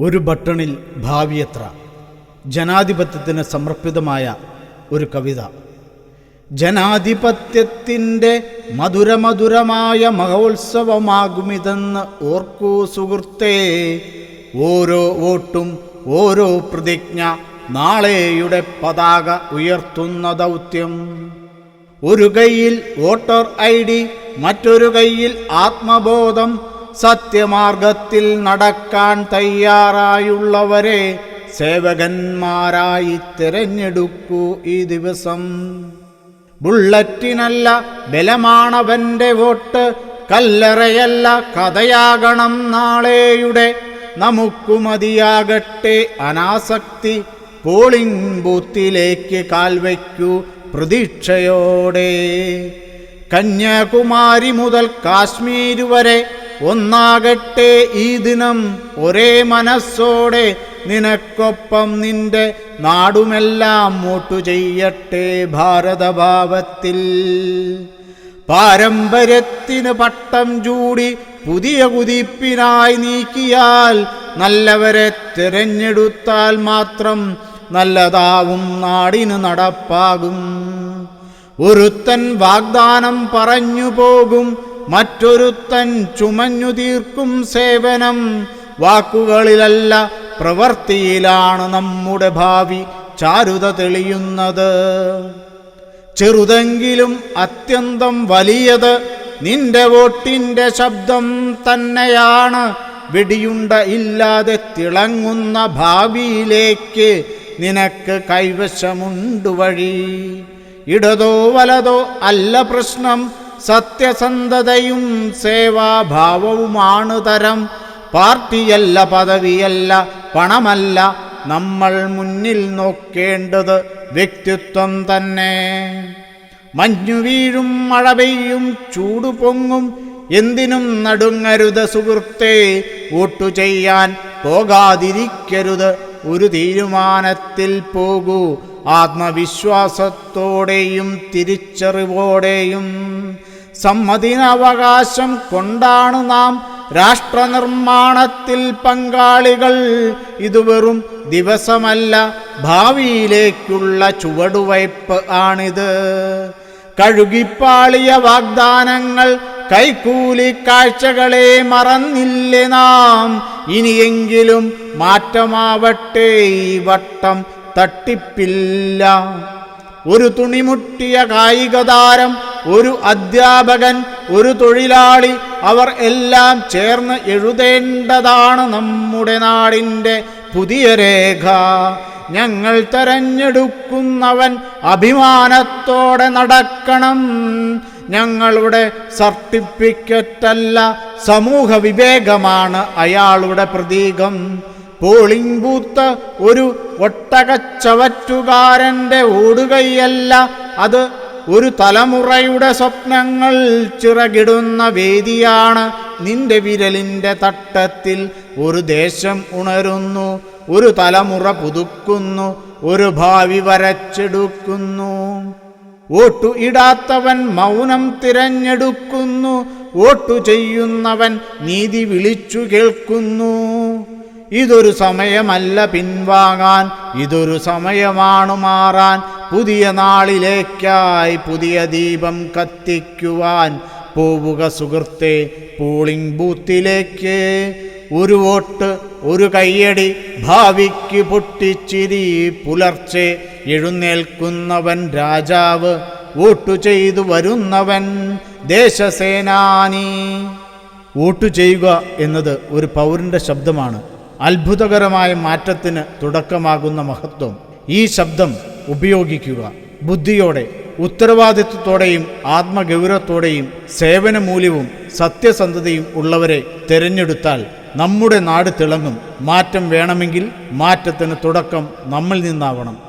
ഒരു ബട്ടണിൽ ഭാവിയത്ര. ജനാധിപത്യത്തിന് സമർപ്പിതമായ ഒരു കവിത. ജനാധിപത്യത്തിന്റെ മധുരമധുരമായ മഹോത്സവമാകുമിതെന്ന് ഓർക്കൂ സുഹൃത്തേ. ഓരോ വോട്ടും ഓരോ പ്രതിജ്ഞ നാളെയുടെ പതാക ഉയർത്തുന്ന ദൗത്യം. ഒരു കൈയിൽ വോട്ടർ ഐ ഡി മറ്റൊരു കൈയിൽ ആത്മബോധം സത്യമാർഗത്തിൽ നടക്കാൻ തയ്യാറായുള്ളവരെ സേവകന്മാരായി തിരഞ്ഞെടുക്കൂ ഈ ദിവസം. ബുള്ളറ്റിനല്ല ബലമാണവന്റെ വോട്ട് കല്ലറയല്ല കഥയാകണം നാളെയുടെ. നമുക്കു മതിയാകട്ടെ അനാസക്തി പോളിംഗ് ബൂത്തിലേക്ക് കാൽവയ്ക്കൂ പ്രതീക്ഷയോടെ. കന്യാകുമാരി മുതൽ കാശ്മീർ വരെ ഒന്നാകട്ടെ ഈ ദിനം ഒരേ മനസ്സോടെ നിനക്കൊപ്പം നിന്റെ നാടുമെല്ലാം വോട്ടു ചെയ്യട്ടെ ഭാരതഭാവത്തിൽ. പാരമ്പര്യത്തിന് പട്ടം ചൂടി പുതിയ കുതിപ്പിനായി നീക്കിയാൽ നല്ലവരെ തിരഞ്ഞെടുത്താൽ മാത്രം നല്ലതാവും നാടിന് നടപ്പാകും. ഒരുത്തൻ വാഗ്ദാനം പറഞ്ഞു പോകും മറ്റൊരുത്തൻ ചുമഞ്ഞു തീർക്കും സേവനം വാക്കുകളിലല്ല പ്രവൃത്തിയിലാണ് നമ്മുടെ ഭാവി ചാരുത തെളിയുന്നത്. ചെറുതെങ്കിലും അത്യന്തം വലിയത് നിന്റെ വോട്ടിന്റെ ശബ്ദം തന്നെയാണ്. വെടിയുണ്ട ഇല്ലാതെ തിളങ്ങുന്ന ഭാവിയിലേക്ക് നിനക്ക് കൈവശമുണ്ട് വഴി. ഇടതോ വലതോ അല്ല പ്രശ്നം. സത്യസന്ധതയും സേവാഭാവവുമാണ് തരം. പാർട്ടിയല്ല പദവിയല്ല പണമല്ല നമ്മൾ മുന്നിൽ നോക്കേണ്ടത് വ്യക്തിത്വം തന്നെ. മഞ്ഞു വീഴും മഴ പെയ്യും ചൂടു പൊങ്ങും എന്തിനും നടുങ്ങരുത് സുഹൃത്തെ. വോട്ടു ചെയ്യാൻ പോകാതിരിക്കരുത് ഒരു തീരുമാനത്തിൽ പോകൂ. ആത്മവിശ്വാസത്തോടെയും തിരിച്ചറിവോടെയും സമ്മതിനവകാശം കൊണ്ടാണ് നാം രാഷ്ട്രനിർമ്മാണത്തിൽ പങ്കാളികൾ. ഇത് വെറും ദിവസമല്ല ഭാവിയിലേക്കുള്ള ചുവടുവയ്പ് ആണിത്. കഴുകിപ്പാളിയ വാഗ്ദാനങ്ങൾ കൈക്കൂലി കാഴ്ചകളെ മറന്നില്ലേ നാം? ഇനിയെങ്കിലും മാറ്റമാവട്ടെ ഈ വട്ടം തട്ടിപ്പില്ല. ഒരു തുണിമുട്ടിയ കായിക താരം ഒരു അധ്യാപകൻ ഒരു തൊഴിലാളി അവർ എല്ലാം ചേർന്ന് എഴുതേണ്ടതാണ് നമ്മുടെ നാടിന്റെ പുതിയ രേഖ. ഞങ്ങൾ തെരഞ്ഞെടുക്കുന്നവൻ അഭിമാനത്തോടെ നടക്കണം. ഞങ്ങളുടെ സർട്ടിഫിക്കറ്റല്ല സമൂഹ വിവേകമാണ് അയാളുടെ പ്രതീകം. പോളിംഗ് ബൂത്ത് ഒരു ഒട്ടകച്ചവറ്റുകാരന്റെ ഓടുകയല്ല അത് ഒരു തലമുറയുടെ സ്വപ്നങ്ങൾ ചിറകിടുന്ന വേദിയാണ് നിന്റെ വിരലിന്റെ തട്ടത്തിൽ. ഒരു ദേശം ഉണരുന്നു ഒരു തലമുറ പുതുക്കുന്നു ഒരു ഭാവി വരച്ചെടുക്കുന്നു. വോട്ടു ഇടാത്തവൻ മൗനം തിരഞ്ഞെടുക്കുന്നു വോട്ടു ചെയ്യുന്നവൻ നീതി വിളിച്ചു കേൾക്കുന്നു. ഇതൊരു സമയമല്ല പിൻവാങ്ങാൻ ഇതൊരു സമയമാണ് മാറാൻ. പുതിയ നാളിലേക്കായി പുതിയ ദീപം കത്തിക്കുവാൻ പോവുക സുഹൃത്തെ. പോളിംഗ് ബൂത്തിലേക്ക് ഒരു വോട്ട് ഒരു കയ്യടി. ഭാവിക്ക് പൊട്ടിച്ചിരി പുലർച്ചെ. എഴുന്നേൽക്കുന്നവൻ രാജാവ് വോട്ടു ചെയ്തു വരുന്നവൻ ദേശസേനാനി. വോട്ടു ചെയ്യുക എന്നത് ഒരു പൗരന്റെ ശബ്ദമാണ്. അത്ഭുതകരമായ മാറ്റത്തിന് തുടക്കമാകുന്ന മഹത്വം. ഈ ശബ്ദം ഉപയോഗിക്കുക. ബുദ്ധിയോടെ ഉത്തരവാദിത്വത്തോടെയും ആത്മഗൗരവത്തോടെയും സേവനമൂല്യവും സത്യസന്ധതയും ഉള്ളവരെ തിരഞ്ഞെടുത്താൽ നമ്മുടെ നാട് തിളങ്ങും. മാറ്റം വേണമെങ്കിൽ മാറ്റത്തിന് തുടക്കം നമ്മിൽ നിന്നാവണം.